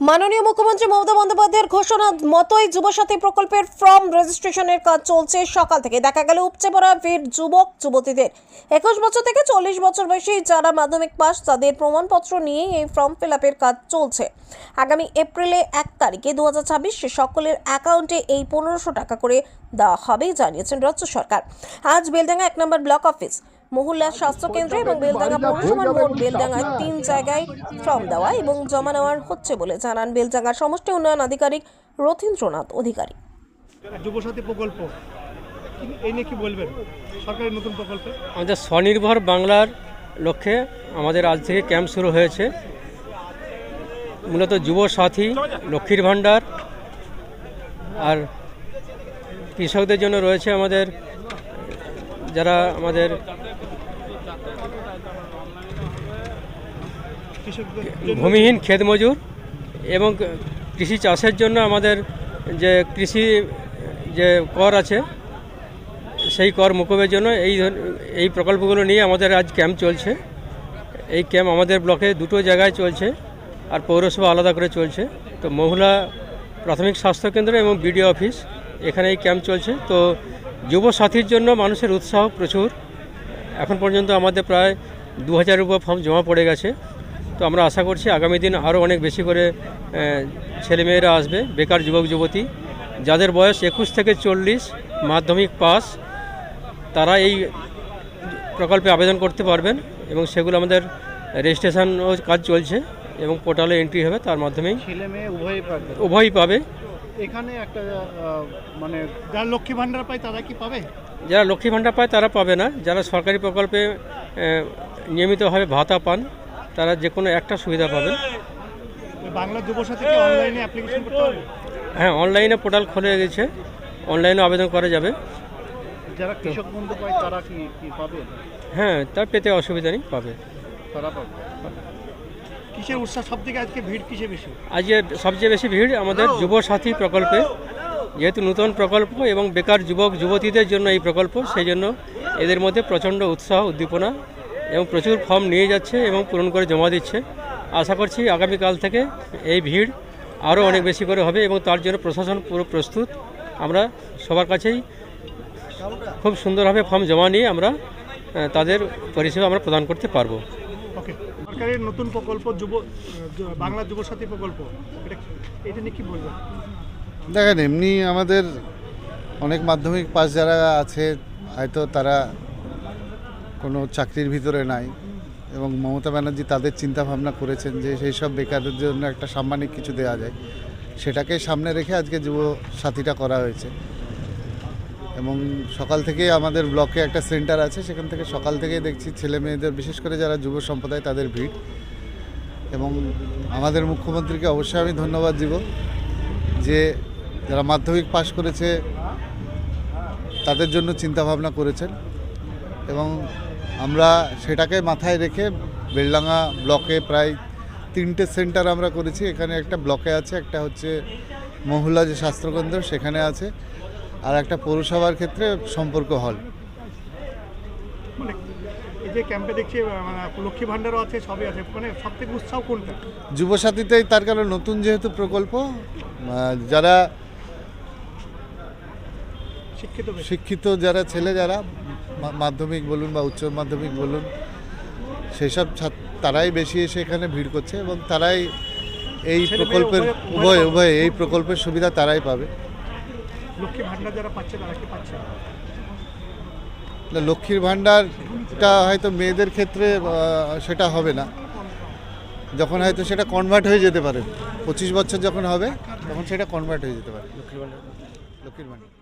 মাননীয় মুখ্যমন্ত্রী মমতা বন্দ্যোপাধ্যায়ের ঘোষণা মতোই যুবসাথী প্রকল্পের ফর্ম রেজিস্ট্রেশনের কাজ চলছে সকাল থেকে। দেখা গেল, উপচে পড়া ভিড় যুবক, যুবতীদের। একুশ বছর থেকে চল্লিশ বছর বয়সী যারা মাধ্যমিক পাস, তাদের প্রমাণপত্র নিয়েই এই ফর্ম ফিল আপের কাজ চলছে। আগামী এপ্রিলে এক তারিখে দু হাজার ছাব্বিশে সকলের অ্যাকাউন্টে এই পনেরোশো টাকা করে দেওয়া হবে, জানিয়েছেন রাজ্য সরকার। আজ বেলডাঙ্গা এক নম্বর ব্লক অফিস। মহুল্লা স্বাস্থ্যকেন্দ্র এবং বেলডাঙ্গা পৌরসভার মোট বেলডাঙ্গায় তিন জায়গায় ফর্ম দেওয়া এবং জমা নেওয়ার হচ্ছে বলে জানান বেলডাঙ্গার সমষ্টি উন্নয়ন আধিকারিক রথীন্দ্রনাথ অধিকারী। যুবসাথী প্রকল্প এই নিয়ে কি বলবেন? সরকারি নতুন প্রকল্পে? আমাদের স্বনির্ভর বাংলার লক্ষ্যে আমাদের আজ থেকে ক্যাম্প শুরু হয়েছে। মূলত যুব সাথী লক্ষ্মীর ভাণ্ডার আর কৃষকদের জন্য রয়েছে আমাদের যারা আমাদের কৃষকদের জন্য ভূমিহীন ক্ষেত মজুর এবং কৃষি চাষের জন্য আমাদের যে কৃষি যে কর আছে সেই কর মুকুবের জন্য এই এই প্রকল্পগুলো নিয়ে আমাদের আজ ক্যাম্প চলছে। এই ক্যাম্প আমাদের ব্লকে দুটো জায়গায় চলছে আর পৌরসভা আলাদা করে চলছে। তো মহুলা প্রাথমিক স্বাস্থ্যকেন্দ্র এবং বিডিও অফিস এখানে এই ক্যাম্প চলছে। তো যুব সাথীর জন্য মানুষের উৎসাহ প্রচুর। এখন পর্যন্ত আমাদের প্রায় দু হাজারের উপর ফর্ম জমা পড়ে গেছে। তো আমরা আশা করছি আগামী দিন আরও অনেক বেশি করে ছেলেমেয়েরা আসবে বেকার যুবক যুবতী। যাদের বয়স একুশ থেকে চল্লিশ মাধ্যমিক পাস তারা এই প্রকল্পে আবেদন করতে পারবেন এবং সেগুলো আমাদের রেজিস্ট্রেশনও কাজ চলছে এবং পোর্টালে এন্ট্রি হবে তার মাধ্যমেই উভয়ই পাবে? এখানে একটা মানে যারা লক্ষ্মী ভাণ্ডার পায় তারা কি পাবে? যারা লক্ষ্মী ভাণ্ডার পায় তারা পাবে না। যারা সরকারি প্রকল্পে নিয়মিতভাবে ভাতা পান তারা যে কোনো একটা সুবিধা পাবেন। বাংলা যুবসাথীকে অনলাইনে অ্যাপ্লিকেশন করতে হবে হ্যাঁ অনলাইনে পোর্টাল খুলে গেছে। অনলাইনে আবেদন করা যাবে। যারা কৃষক বন্ধু পায় তারা কি কি পাবে? হ্যাঁ তার পেতে অসুবিধা নেই পাবে। তারা পাবে। কিসের উৎসাহ? সব আজকে ভিড় কিসে বেশি? আজকে সবচেয়ে বেশি ভিড় আমাদের যুব সাথী প্রকল্পে। যেহেতু নতুন প্রকল্প এবং বেকার যুবক যুবতীদের জন্য এই প্রকল্প সেই জন্য এদের মধ্যে প্রচণ্ড উৎসাহ উদ্দীপনা এবং প্রচুর ফর্ম নিয়ে যাচ্ছে এবং পূরণ করে জমা দিচ্ছে। আশা করছি আগামীকাল থেকে এই ভিড় আরও অনেক বেশি করে হবে এবং তার জন্য প্রশাসন পুরো প্রস্তুত। আমরা সবার কাছেই খুব সুন্দরভাবে ফর্ম জমা নিয়ে আমরা তাদের পরিষেবা আমরা প্রদান করতে পারব। ওকে। সরকারের নতুন প্রকল্প যুব বাংলা যুবসাথী প্রকল্প এটা এটা নিয়ে কি বলবেন? দেখেন এমনি আমাদের অনেক মাধ্যমিক পাস যারা আছে হয়তো তারা কোনো চাকরির ভিতরে নাই এবং মমতা ব্যানার্জি তাদের চিন্তা ভাবনা করেছেন যে সেই সব বেকারদের জন্য একটা সাম্মানিক কিছু দেওয়া যায়। সেটাকে সামনে রেখে আজকে যুব সাথীটা করা হয়েছে। এবং সকাল থেকে আমাদের ব্লকে একটা সেন্টার আছে, সেখান থেকে সকাল থেকে দেখছি ছেলে মেয়েদের, বিশেষ করে যারা যুব সম্প্রদায়, তাদের ভিড়। এবং আমাদের মুখ্যমন্ত্রীকে অবশ্যই আমি ধন্যবাদ দিব যে যারা মাধ্যমিক পাশ করেছে, তাদের জন্য চিন্তা ভাবনা করেছেন। এবং আমরা সেটাকে মাথায় রেখে বেলডাঙ্গা ব্লকে প্রায় তিনটে সেন্টার আমরা করেছি। এখানে একটা ব্লকে আছে একটা হচ্ছে মহুলা যে স্বাস্থ্যকেন্দ্র সেখানে আছে। আর একটা পৌরসভার ক্ষেত্রে সম্পর্ক হল। মানে এই যে ক্যাম্পে দেখছি মানে লক্ষ্মী ভাণ্ডারও আছে সবই আছে। মানে উৎসাহ কোনটা? যুবসাথীতেই তার কারণ নতুন যেহেতু প্রকল্প যারা শিক্ষিত শিক্ষিত যারা ছেলে যারা মাধ্যমিক বলুন বা উচ্চ মাধ্যমিক বলুন সেই সব ছাত্র তারাই বেশি এসে এখানে ভিড় করছে এবং তারাই এই প্রকল্পের উভয়- উভয় এই প্রকল্পের সুবিধা তারাই পাবে। লক্ষ্মী ভাণ্ডার যারা পাচ্ছে তারা কি পাচ্ছে? না, লক্ষ্মীর ভাণ্ডারটা হয়তো মেয়েদের ক্ষেত্রে সেটা হবে না। যখন হয়তো সেটা কনভার্ট হয়ে যেতে পারে পঁচিশ বছর যখন হবে তখন সেটা কনভার্ট হয়ে যেতে পারে। লক্ষ্মীর ভাণ্ডার।